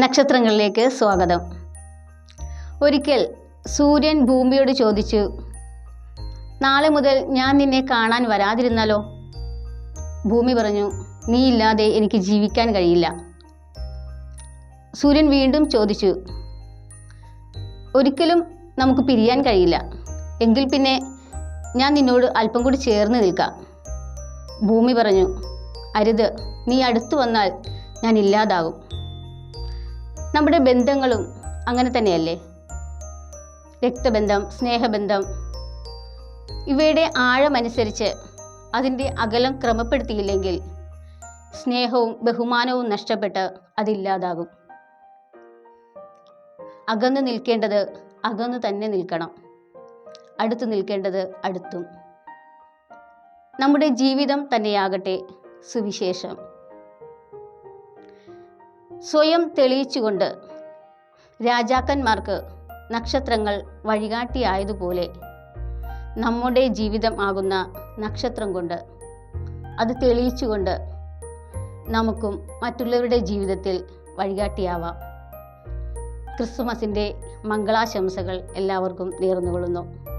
നക്ഷത്രങ്ങളിലേക്ക് സ്വാഗതം. ഒരിക്കൽ സൂര്യൻ ഭൂമിയോട് ചോദിച്ചു നാളെ മുതൽ ഞാൻ നിന്നെ കാണാൻ വരാതിരുന്നാലോ? ഭൂമി പറഞ്ഞു നീ ഇല്ലാതെ എനിക്ക് ജീവിക്കാൻ കഴിയില്ല. സൂര്യൻ വീണ്ടും ചോദിച്ചു ഒരിക്കലും നമുക്ക് പിരിയാൻ കഴിയില്ല. എങ്കിൽ പിന്നെ ഞാൻ നിന്നോട് അല്പം കൂടി ചേർന്ന് നിൽക്കാം. ഭൂമി പറഞ്ഞു അരുത് നീ അടുത്തു വന്നാൽ ഞാൻ ഇല്ലാതാകും. നമ്മുടെ ബന്ധങ്ങളും അങ്ങനെ തന്നെയല്ലേ? രക്തബന്ധം സ്നേഹബന്ധം ഇവയുടെ ആഴമനുസരിച്ച് അതിന്റെ അകലം ക്രമപ്പെടുത്തിയില്ലെങ്കിൽ സ്നേഹവും ബഹുമാനവും നഷ്ടപ്പെട്ട് അതില്ലാതാകും. അകന്നു നിൽക്കേണ്ടത് അകന്നു തന്നെ നിൽക്കണം. അടുത്തു നിൽക്കേണ്ടത് അടുത്തും. നമ്മുടെ ജീവിതം തന്നെയാകട്ടെ സുവിശേഷം. സ്വയം തെളിയിച്ചുകൊണ്ട് രാജാക്കന്മാർക്ക് നക്ഷത്രങ്ങൾ വഴികാട്ടിയായതുപോലെ നമ്മുടെ ജീവിതം ആകുന്ന നക്ഷത്രം കൊണ്ട് അത് തെളിയിച്ചുകൊണ്ട് നമുക്കും മറ്റുള്ളവരുടെ ജീവിതത്തിൽ വഴികാട്ടിയാവാം. ക്രിസ്തുമസിന്റെ മംഗളാശംസകൾ എല്ലാവർക്കും നേർന്നുകൊള്ളുന്നു.